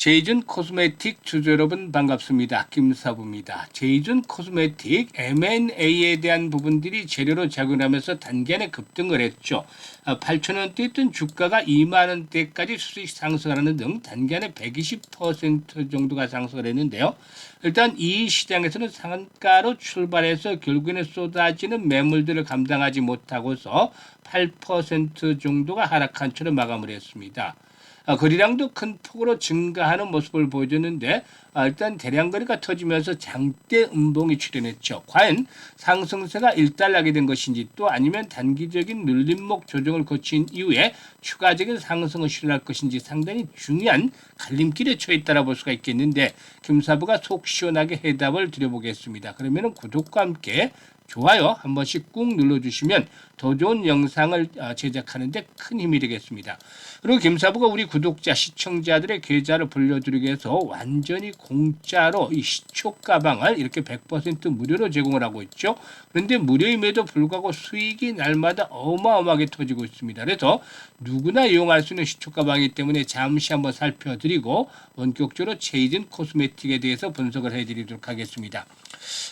제이준 코스메틱 주주 여러분 반갑습니다. 김사부입니다. 제이준 코스메틱 M&A에 대한 부분들이 재료로 작용하면서 단기간에 급등을 했죠. 8천원대 있던 주가가 2만원대까지 수익 상승하는 등 단기간에 120% 정도가 상승을 했는데요. 일단 이 시장에서는 상한가로 출발해서 결국에는 쏟아지는 매물들을 감당하지 못하고서 8% 정도가 하락한 채로 마감을 했습니다. 아, 거래량도 큰 폭으로 증가하는 모습을 보여줬는데 아, 일단 대량 거래가 터지면서 장대 음봉이 출현했죠. 과연 상승세가 일단락이 된 것인지 또 아니면 단기적인 눌림목 조정을 거친 이후에 추가적인 상승을 실현할 것인지 상당히 중요한 갈림길에 처해 있다라 볼 수가 있겠는데 김사부가 속 시원하게 해답을 드려보겠습니다. 그러면은 구독과 함께 좋아요 한 번씩 꾹 눌러주시면 더 좋은 영상을 아, 제작하는 데 큰 힘이 되겠습니다. 그리고 김사부가 우리 구독자 시청자들의 계좌를 불려드리기 위해서 완전히 공짜로 이 시초 가방을 이렇게 100% 무료로 제공을 하고 있죠. 그런데 무료임에도 불구하고 수익이 날마다 어마어마하게 터지고 있습니다. 그래서 누구나 이용할 수 있는 시초 가방이기 때문에 잠시 한번 살펴드리고 원격적으로 체이든 코스메틱에 대해서 분석을 해드리도록 하겠습니다.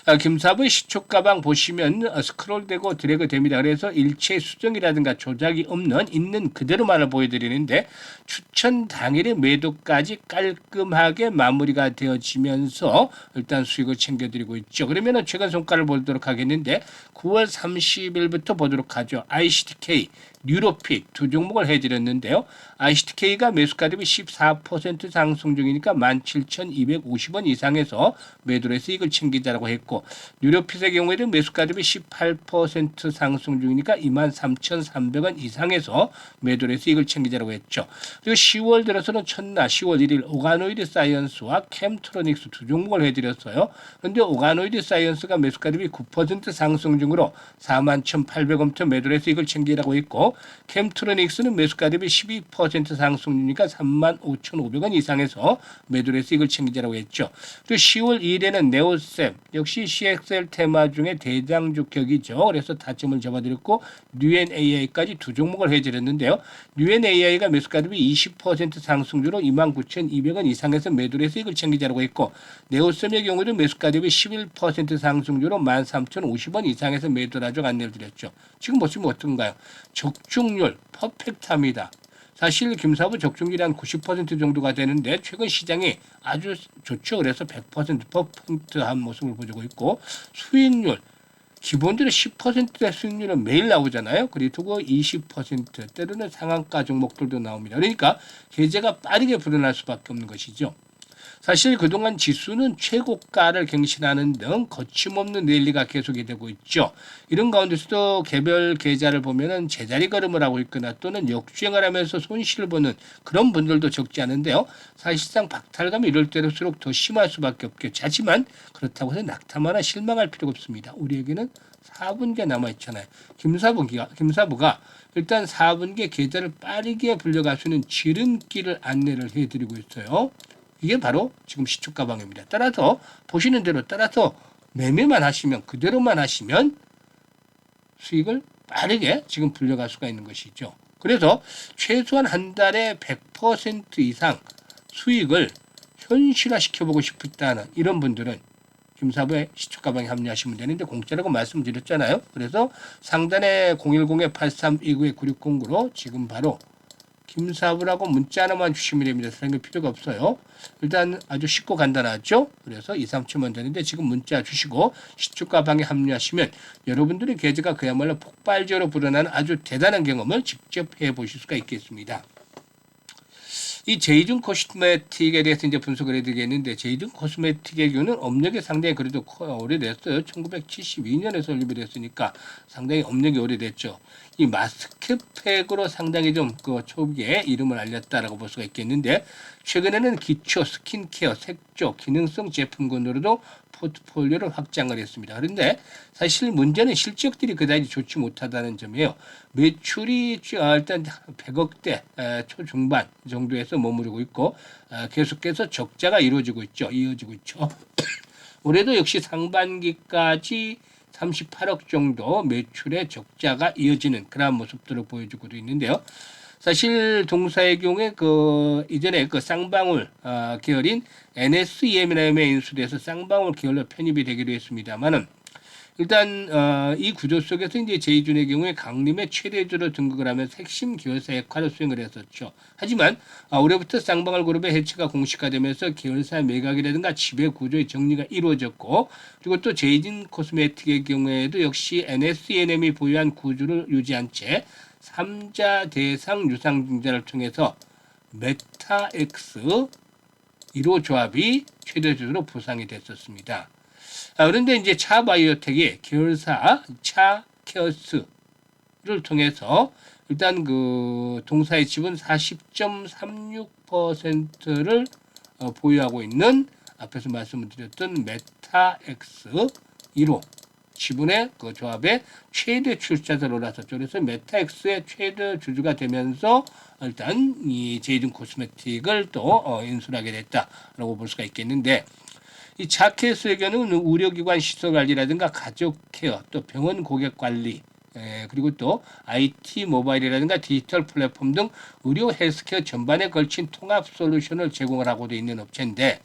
아, 김사부의 시초 가방 보시면 어, 스크롤되고 드래그 됩니다. 그래서 일체 수정이라든가 조작이 없는 있는 그대로만을 보여드리는데 추천 당일의 매도까지 깔끔하게 마무리가 되어지면서 일단 수익을 챙겨드리고 있죠. 그러면 최근 성과를 보도록 하겠는데 9월 30일부터 보도록 하죠. ICTK 뉴로픽 두 종목을 해드렸는데요. ICTK가 매수가 대비 14% 상승 중이니까 17,250원 이상에서 매도를 이익을 챙기자라고 했고 뉴로핏의 경우에도 매수가 대비 18% 상승 중이니까 23,300원 이상에서 매도를 이익을 챙기자라고 했죠. 그리고 10월 들어서는 첫날 10월 1일 오가노이드 사이언스와 캠트로닉스 두 종목을 해드렸어요. 그런데 오가노이드 사이언스가 매수가 대비 9% 상승 중으로 41,800원부터 매도를 이익을 챙기라고 했고 캠트로닉스는 매수가 대비 12% 상승률이니까 35,500원 이상에서 매도를 해서 이익을 챙기자라고 했죠. 그리고 10월 2일에는 네오셈 역시 CXL 테마 중에 대장주 격이죠. 그래서 다점을 잡아드렸고 뉴엔AI까지 두 종목을 해드렸는데요. 뉴엔AI가 매수가 대비 20% 상승률로 29,200원 이상에서 매도를 해서 이익을 챙기자라고 했고 네오셈의 경우는 매수가 대비 11% 상승률로 13,050원 이상에서 매도라고 안내를 드렸죠. 지금 보시면 어떤가요? 적 중률 퍼펙트합니다. 사실 김사부 적중률이 한 90% 정도가 되는데 최근 시장이 아주 좋죠. 그래서 100% 퍼센트한 모습을 보여주고 있고 수익률 기본적으로 10%의 수익률은 매일 나오잖아요. 그리고 20% 때로는 상한가 종목들도 나옵니다. 그러니까 계제가 빠르게 불어날 수밖에 없는 것이죠. 사실 그동안 지수는 최고가를 갱신하는 등 거침없는 랠리가 계속이 되고 있죠. 이런 가운데서도 개별 계좌를 보면은 제자리 걸음을 하고 있거나 또는 역주행을 하면서 손실을 보는 그런 분들도 적지 않은데요. 사실상 박탈감이 이럴 때일수록 더 심할 수밖에 없겠죠. 하지만 그렇다고 해서 낙타마나 실망할 필요가 없습니다. 우리에게는 4분기 남아 있잖아요. 김사부가 김사부가 일단 4분기 계좌를 빠르게 불려갈 수 있는 지름길을 안내를 해드리고 있어요. 이게 바로 지금 시초 가방입니다. 따라서 보시는 대로 따라서 매매만 하시면 그대로만 하시면 수익을 빠르게 지금 불려갈 수가 있는 것이죠. 그래서 최소한 한 달에 100% 이상 수익을 현실화시켜보고 싶다는 이런 분들은 김사부의 시초 가방에 합류하시면 되는데 공짜라고 말씀드렸잖아요. 그래서 상단에 010-8329-9609로 지금 바로 김사부라고 문자 하나만 주시면 됩니다. 생길 필요가 없어요. 일단 아주 쉽고 간단하죠. 그래서 2, 3초만 되는데 지금 문자 주시고 시초가 방에 합류하시면 여러분들의 계좌가 그야말로 폭발적으로 불어나는 아주 대단한 경험을 직접 해보실 수가 있겠습니다. 이 제이든 코스메틱에 대해서 이제 분석을 해드리겠는데 제이든 코스메틱의 경우는 업력이 상당히 그래도 오래됐어요. 1972년에 설립이 됐으니까 상당히 업력이 오래됐죠. 이 마스크팩으로 상당히 좀그 초기에 이름을 알렸다라고 볼 수가 있겠는데 최근에는 기초 스킨케어, 색 조, 기능성 제품군으로도 포트폴리오를 확장을 했습니다. 그런데 사실 문제는 실적들이 그다지 좋지 못하다는 점이에요. 매출이 아, 일단 100억대 초중반 정도에서 머무르고 있고 아, 계속해서 적자가 이루어지고 있죠. 이어지고 있죠. 올해도 역시 상반기까지 38억 정도 매출의 적자가 이어지는 그러한 모습들을 보여주고 있는데요. 사실 동사의 경우에 그 이전에 그 쌍방울 어, 계열인 NSEM이라는 인수돼서 쌍방울 계열로 편입이 되기로 했습니다만은 일단 어, 이 구조 속에서 이제 제이준의 경우에 강림의 최대주로 등극을 하면서 핵심 계열사 역할을 수행을 했었죠. 하지만 아, 올해부터 쌍방울 그룹의 해체가 공식화되면서 계열사 매각이라든가 지배 구조의 정리가 이루어졌고 그리고 또 제이진 코스메틱의 경우에도 역시 NSNM이 보유한 구조를 유지한 채 3자 대상 유상증자를 통해서 메타엑스 1호 조합이 최대주로 부상이 됐었습니다. 아, 그런데 이제 차 바이오텍이 계열사 차 케어스를 통해서 일단 그 동사의 지분 40.36%를 어, 보유하고 있는 앞에서 말씀을 드렸던 메타엑스 1호 지분의 그 조합의 최대 출자자로 올라섰죠. 그래서 메타엑스의 최대 주주가 되면서 일단 이 제이든 코스메틱을 또 어, 인수하게 됐다라고 볼 수가 있겠는데 이 자켓의 경우는 의료기관 시설 관리라든가 가족 케어 또 병원 고객 관리 에, 그리고 또 IT 모바일이라든가 디지털 플랫폼 등 의료 헬스케어 전반에 걸친 통합 솔루션을 제공을 하고 있는 업체인데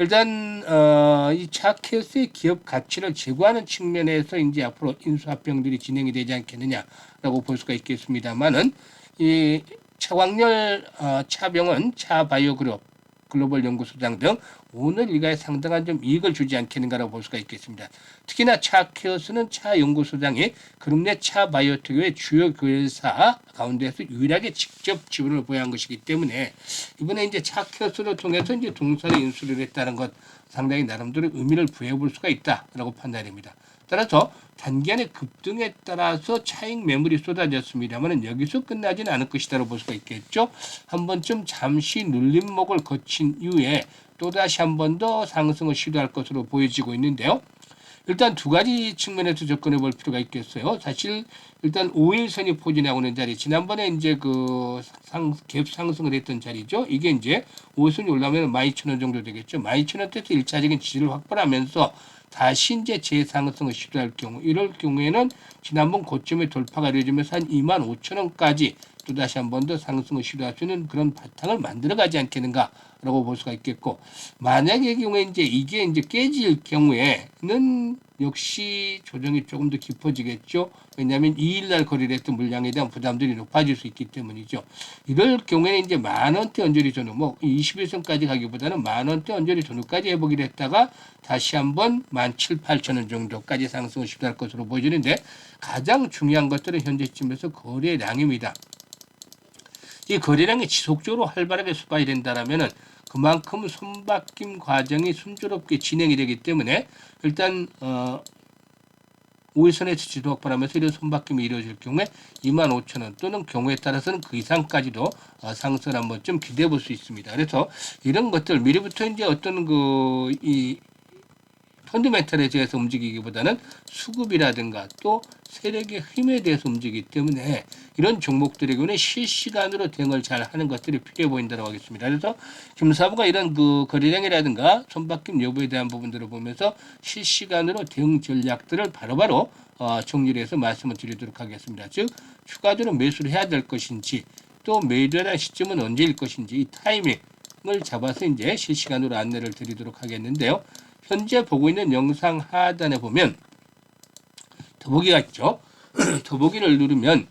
일단 어, 이 차케스의 기업 가치를 제고하는 측면에서 이제 앞으로 인수합병들이 진행이 되지 않겠느냐라고 볼 수가 있겠습니다만은 이 차광열 어, 차병원 차바이오그룹 글로벌 연구소장 등 오늘 일가에 상당한 좀 이익을 주지 않겠는가라고 볼 수가 있겠습니다. 특히나 차케어스는 차 연구소장이 그룹 내 차 바이오텍의 주요 교회사 가운데서 유일하게 직접 지분을 보유한 것이기 때문에 이번에 이제 차케어스를 통해서 이제 동사를 인수를 했다는 것 상당히 나름대로 의미를 부여해 볼 수가 있다라고 판단됩니다. 따라서 단기간의 급등에 따라서 차익 매물이 쏟아졌습니다만 여기서 끝나지는 않을 것이다라고 볼 수가 있겠죠. 한 번쯤 잠시 눌림목을 거친 이후에 또다시 한 번 더 상승을 시도할 것으로 보여지고 있는데요. 일단 두 가지 측면에서 접근해 볼 필요가 있겠어요. 사실 일단 5일선이 포진하고 있는 자리, 지난번에 이제 그 상, 갭 상승을 했던 자리죠. 이게 이제 5일선이 올라오면 12,000원 정도 되겠죠. 12,000원대에서 1차적인 지지를 확보하면서 다시 이제 재상승을 시도할 경우, 이럴 경우에는 지난번 고점의 돌파가 이루어지면서 한 25,000원까지 또 다시 한 번 더 상승을 시도할 수 있는 그런 바탕을 만들어 가지 않겠는가라고 볼 수가 있겠고 만약의 경우에 이제 이게 이제 깨질 경우에는 역시 조정이 조금 더 깊어지겠죠. 왜냐하면 2일날 거래를 했던 물량에 대한 부담들이 높아질 수 있기 때문이죠. 이럴 경우에는 이제 만 원대 언저리 전후, 뭐 21선까지 가기보다는 만 원대 언저리 전후까지 해보기로 했다가 다시 한번 만 7, 8천 원 정도까지 상승을 시도할 것으로 보여지는데 가장 중요한 것들은 현재쯤에서 거래량입니다. 이 거래량이 지속적으로 활발하게 수반이 된다라면은 그만큼 손바뀜 과정이 순조롭게 진행이 되기 때문에 일단 어 5일선에서 지도 확보하면서 이런 손바뀜이 이루어질 경우에 2만 5천 원 또는 경우에 따라서는 그 이상까지도 어, 상승을 한번 좀 기대해 볼 수 있습니다. 그래서 이런 것들 미리부터 이제 어떤 그 이 펀드멘탈에 대해서 움직이기보다는 수급이라든가 또 세력의 힘에 대해서 움직이기 때문에 이런 종목들의 경우는 실시간으로 대응을 잘 하는 것들이 필요해 보인다고 하겠습니다. 그래서 김사부가 이런 그 거래량이라든가 손바뀜 여부에 대한 부분들을 보면서 실시간으로 대응 전략들을 바로바로 어, 정리를 해서 말씀을 드리도록 하겠습니다. 즉 추가적으로 매수를 해야 될 것인지 또 대한 시점은 언제일 것인지 이 타이밍을 잡아서 이제 실시간으로 안내를 드리도록 하겠는데요. 현재 보고 있는 영상 하단에 보면 더보기가 있죠. 더보기를 누르면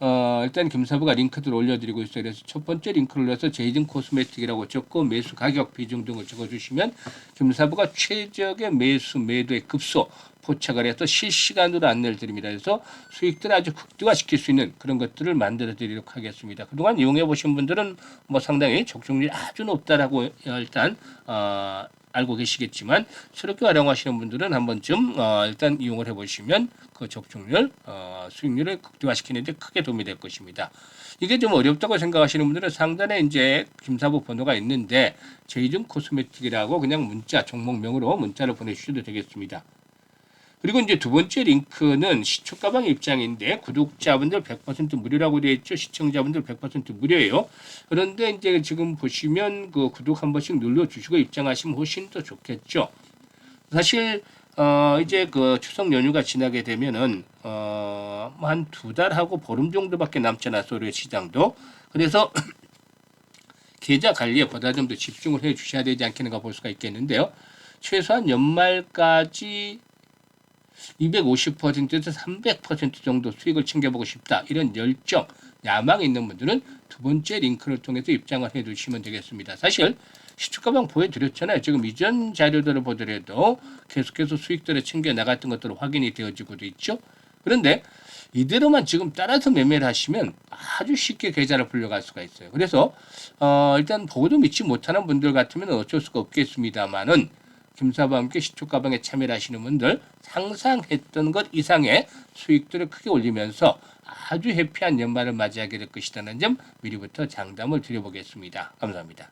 어, 일단 김사부가 링크들을 올려드리고 있어요. 그래서 첫 번째 링크를 눌러서 제이든 코스메틱이라고 적고 매수 가격 비중 등을 적어주시면 김사부가 최적의 매수 매도의 급소 포착을 해서 실시간으로 안내를 드립니다. 그래서 수익들을 아주 극대화시킬 수 있는 그런 것들을 만들어 드리도록 하겠습니다. 그동안 이용해 보신 분들은 뭐 상당히 적중률이 아주 높다라고 일단 어, 알고 계시겠지만 새롭게 활용하시는 분들은 한 번쯤 어, 일단 이용을 해보시면 그 적중률 어, 수익률을 극대화시키는 데 크게 도움이 될 것입니다. 이게 좀 어렵다고 생각하시는 분들은 상단에 이제 김사부 번호가 있는데 제이준 코스메틱이라고 그냥 문자 종목명으로 문자를 보내주셔도 되겠습니다. 그리고 이제 두 번째 링크는 시초 가방 입장인데 구독자분들 100% 무료라고 되어 있죠. 시청자분들 100% 무료예요. 그런데 이제 지금 보시면 그 구독 한 번씩 눌러 주시고 입장하시면 훨씬 더 좋겠죠. 사실 어 이제 그 추석 연휴가 지나게 되면은 어한 두 달하고 보름 정도밖에 남지 않았어 요 시장도 그래서 계좌 관리에 보다 좀 더 집중을 해 주셔야 되지 않겠는가 볼 수가 있겠는데요. 최소한 연말까지 250%에서 300% 정도 수익을 챙겨보고 싶다. 이런 열정, 야망이 있는 분들은 두 번째 링크를 통해서 입장을 해 주시면 되겠습니다. 사실 시초가방 보여드렸잖아요. 지금 이전 자료들을 보더라도 계속해서 수익들을 챙겨 나갔던 것들로 확인이 되어지고도 있죠. 그런데 이대로만 지금 따라서 매매를 하시면 아주 쉽게 계좌를 불려갈 수가 있어요. 그래서 어, 일단 보고도 믿지 못하는 분들 같으면 어쩔 수가 없겠습니다만은 김사부와 함께 시초 가방에 참여를 하시는 분들 상상했던 것 이상의 수익들을 크게 올리면서 아주 해피한 연말을 맞이하게 될 것이라는 점 미리부터 장담을 드려보겠습니다. 감사합니다.